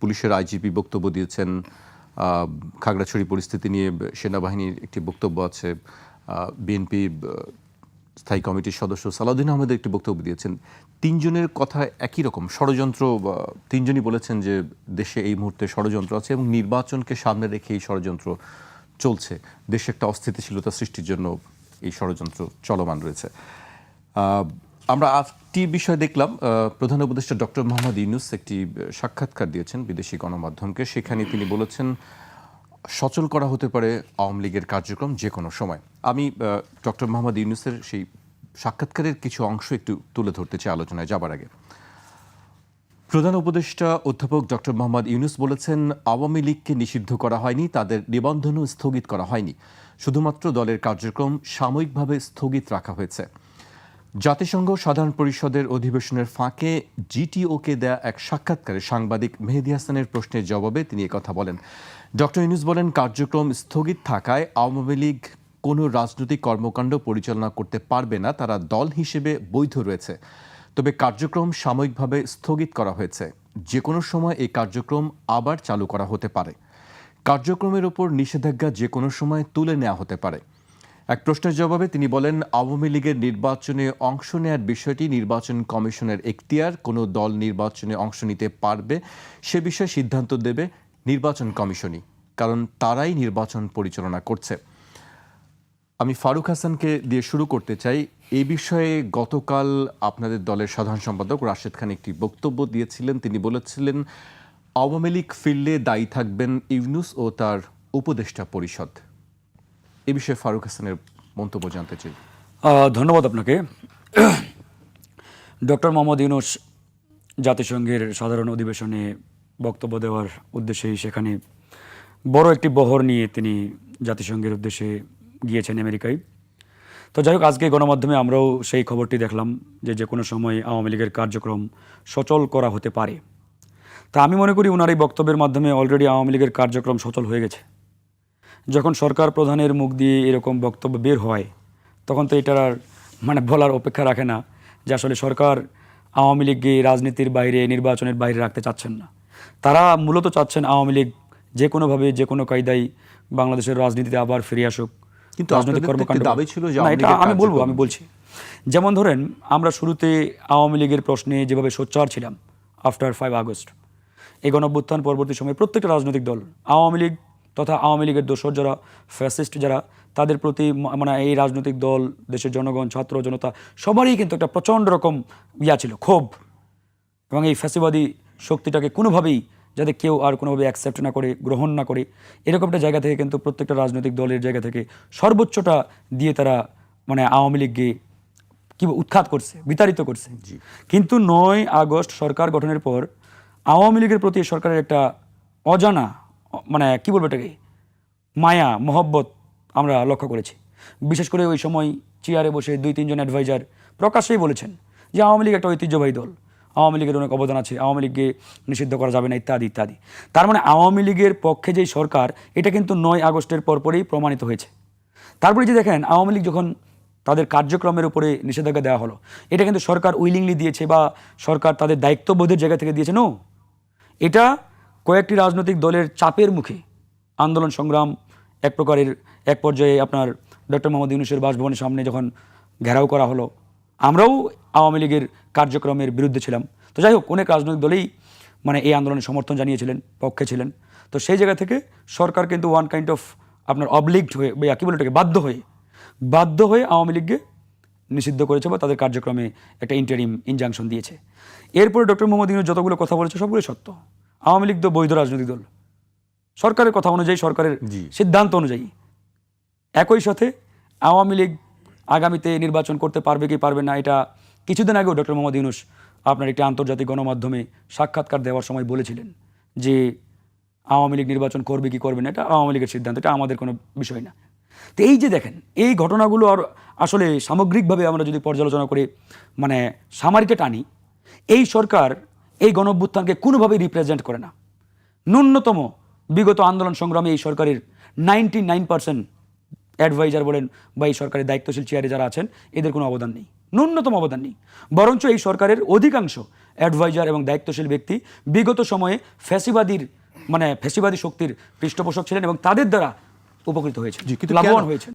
পুলিশের আইজিপি বক্তব্য দিয়েছেন খাগড়াছড়ি পরিস্থিতি নিয়ে সেনাবাহিনীর একটি বক্তব্য আছে বিএনপি স্থায়ী কমিটির সদস্য সালাউদ্দিন আহমেদের একটি বক্তব্য দিয়েছেন। তিনজনের কথা একই রকম, ষড়যন্ত্র তিনজনই বলেছেন যে দেশে এই মুহূর্তে ষড়যন্ত্র আছে এবং নির্বাচনকে সামনে রেখে এই ষড়যন্ত্র চলছে। দেশে একটা অস্থিতিশীলতা সৃষ্টির জন্য এই ষড়যন্ত্র চলমান রয়েছে। আমরা একটি বিষয় দেখলাম প্রধান উপদেষ্টা ডক্টর মোহাম্মদ ইউনুস একটি সাক্ষাৎকার দিয়েছেন বিদেশি গণমাধ্যমকে। সেখানে তিনি বলেছেন, সচল করা হতে পারে আওয়ামী লীগের কার্যক্রম যে কোনো সময়। আমি ডক্টর মোহাম্মদ ইউনুসের সেই সাক্ষাৎকারের কিছু অংশ একটু তুলে ধরতে চাই আলোচনায় যাবার আগে। প্রধান উপদেষ্টা অধ্যাপক ডক্টর মোহাম্মদ ইউনুস বলেছেন, আওয়ামী লীগকে নিষিদ্ধ করা হয়নি, তাদের নিবন্ধনও স্থগিত করা হয়নি। শুধুমাত্র দলের কার্যক্রম সাময়িকভাবে স্থগিত রাখা হয়েছে। জাতিসংঘ সাধারণ পরিষদের অধিবেশনের ফাঁকে জিটিওকে দেয়া এক সাক্ষাৎকারে সাংবাদিক মেহেদি হাসানের প্রশ্নের জবাবে তিনি কথা বলেন। ডক্টর ইউনুস বলেন, কার্যক্রম স্থগিত থাকায় আওয়ামী লীগ কোনো রাজনৈতিক কর্মকাণ্ড পরিচালনা করতে পারবে না, তারা দল হিসেবে বৈধ রয়েছে। তবে কার্যক্রম সাময়িকভাবে স্থগিত করা হয়েছে। যে কোনো সময় এই কার্যক্রম আবার চালু করা হতে পারে। কার্যক্রমের ওপর নিষেধাজ্ঞা যে কোনো সময় তুলে নেওয়া হতে পারে। এক প্রশ্নের জবাবে তিনি বলেন, আওয়ামী লীগের নির্বাচনে অংশ নেয়ার বিষয়টি নির্বাচন কমিশনের এখতিয়ার, কোনো দল নির্বাচনে অংশ নিতে পারবে সে বিষয়ে সিদ্ধান্ত দেবে নির্বাচন কমিশনই, কারণ তারাই নির্বাচন পরিচালনা করছে। আমি ফারুক হাসানকে দিয়ে শুরু করতে চাই এই বিষয়ে গতকাল আপনাদের দলের সাধারণ সম্পাদক রাশেদ খান একটি বক্তব্য দিয়েছিলেন। তিনি বলেছিলেন, আওয়ামী লীগ ফিরলে দায়ী থাকবেন ইউনুস ও তার উপদেষ্টা পরিষদ। এ বিষয়ে ফারুক হাসানের মন্তব্য জানতে চাই। ধন্যবাদ আপনাকে। ডক্টর মোহাম্মদ ইউনুস জাতিসংঘের সাধারণ অধিবেশনে বক্তব্য দেওয়ার উদ্দেশ্যেই সেখানে বড় একটি বহর নিয়ে তিনি জাতিসংঘের উদ্দেশ্যে গিয়েছেন আমেরিকায়। তো যাই হোক, আজকে গণমাধ্যমে আমরাও সেই খবরটি দেখলাম যে যে কোনো সময় আওয়ামী লীগের কার্যক্রম সচল করা হতে পারে। তা আমি মনে করি ওনার এই বক্তব্যের মাধ্যমে অলরেডি আওয়ামী লীগের কার্যক্রম সচল হয়ে গেছে। যখন সরকার প্রধানের মুখ দিয়ে এরকম বক্তব্য বের হয় তখন তো এটার আর মানে বলার অপেক্ষা রাখে না যে আসলে সরকার আওয়ামী লীগকে রাজনীতির বাইরে নির্বাচনের বাইরে রাখতে চাচ্ছেন না। তারা মূলত চাচ্ছেন আওয়ামী লীগ যে কোনোভাবে যে কোনো কায়দায় বাংলাদেশের রাজনীতিতে আবার ফিরে আসুক। কিন্তু রাজনৈতিক কর্মকাণ্ড দাবি ছিল এটা আমি বলব আমি বলছি। যেমন ধরেন আমরা শুরুতে আওয়ামী লীগের প্রশ্নে যেভাবে সোচ্চার ছিলাম আফটার ফাইভ আগস্ট এই গণঅভ্যুত্থান পরবর্তী সময়ে প্রত্যেকটা রাজনৈতিক দল আওয়ামী লীগ তথা আওয়ামী লীগের দোসর যারা ফ্যাসিস্ট যারা তাদের প্রতি মানে এই রাজনৈতিক দল দেশের জনগণ ছাত্র জনতা সবারই কিন্তু একটা প্রচণ্ড রকম ইয়া ছিল ক্ষোভ। এবং এই ফ্যাসিবাদী শক্তিটাকে কোনোভাবেই যাতে কেউ আর কোনোভাবে অ্যাকসেপ্ট না করে গ্রহণ না করে এরকম একটা জায়গা থেকে কিন্তু প্রত্যেকটা রাজনৈতিক দলের জায়গা থেকে সর্বোচ্চটা দিয়ে তারা মানে আওয়ামী লীগকে কি উৎখাত করছে বিতাড়িত করছে। কিন্তু নয় আগস্ট সরকার গঠনের পর আওয়ামী লীগের প্রতি সরকারের একটা অজানা মানে কি বলব এটাকে? মায়া, মহব্বত আমরা লক্ষ্য করেছি। বিশেষ করে ওই সময় চেয়ারে বসে দুই, তিনজন অ্যাডভাইজার প্রকাশ্যেই বলেছেন যে আওয়ামী লীগ একটা ঐতিহ্যবাহী দল। আওয়ামী লীগের অনেক অবদান আছে, আওয়ামী লীগকে নিষিদ্ধ করা যাবে না, ইত্যাদি ইত্যাদি। তার মানে আওয়ামী লীগের পক্ষে যেই সরকার, এটা কিন্তু নয় আগস্টের পরপরই প্রমাণিত হয়েছে। তারপরে যে দেখেন, আওয়ামী লীগ যখন তাদের কার্যক্রমের উপরে নিষেধাজ্ঞা দেওয়া হলো, এটা কিন্তু সরকার উইলিংলি দিয়েছে বা সরকার তাদের দায়িত্ববোধের জায়গা থেকে দিয়েছে নো এটা কয়েকটি রাজনৈতিক দলের চাপের মুখে আন্দোলন সংগ্রাম এক প্রকারের এক পর্যায়ে আপনার ডক্টর মোহাম্মদ ইউনুসের বাসভবনের সামনে যখন ঘেরাও করা হলো, আমরাও আওয়ামী লীগের কার্যক্রমের বিরুদ্ধে ছিলাম। তো যাই হোক, অনেক রাজনৈতিক দলেই মানে এই আন্দোলনে সমর্থন জানিয়েছিলেন, পক্ষে ছিলেন। তো সেই জায়গা থেকে সরকার কিন্তু ওয়ান কাইন্ড অফ আপনার অবলিগড হয়ে বা কী বলে এটাকে, বাধ্য হয়ে বাধ্য হয়ে আওয়ামী লীগকে নিষিদ্ধ করেছে বা তাদের কার্যক্রমে একটা ইন্টারিম ইনজাংশন দিয়েছে। এরপরে ডক্টর মোহাম্মদ ইউনুস যতগুলো কথা বলেছে সবগুলো সত্য। আওয়ামী লীগ তো বৈধ রাজনৈতিক দল। সরকারের কথা অনুযায়ী সরকারের। সিদ্ধান্ত অনুযায়ী। একই সাথে আওয়ামী লীগ আগামীতে নির্বাচন করতে পারবে কি পারবে না এটা কিছুদিন আগেও ডক্টর মোহাম্মদ ইউনুস আপনার একটি আন্তর্জাতিক গণমাধ্যমে সাক্ষাৎকার দেওয়ার সময় বলেছিলেন যে আওয়ামী লীগ নির্বাচন করবে কি করবে না এটা আওয়ামী লীগের সিদ্ধান্ত এটা আমাদের কোনো বিষয় না। তো এই যে দেখেন এই ঘটনাগুলো আর আসলে সামগ্রিকভাবে আমরা যদি পর্যালোচনা করে মানে সামারিকে টানি এই সরকার এই গণঅভ্যুত্থানকে কোনোভাবেই রিপ্রেজেন্ট করে না। ন্যূনতম বিগত আন্দোলন সংগ্রামে এই সরকারের নাইনটি নাইন পার্সেন্ট অ্যাডভাইজার বলেন বা এই সরকারের দায়িত্বশীল চেয়ারে যারা আছেন এদের কোনো অবদান নেই। ন্যূনতম অবদান নেই। বরঞ্চ এই সরকারের অধিকাংশ অ্যাডভাইজার এবং দায়িত্বশীল ব্যক্তি বিগত সময়ে ফ্যাসিবাদীর মানে ফ্যাসিবাদী শক্তির পৃষ্ঠপোষক ছিলেন এবং তাদের দ্বারা উপকৃত হয়েছে কিন্তু লাভবান? হয়েছে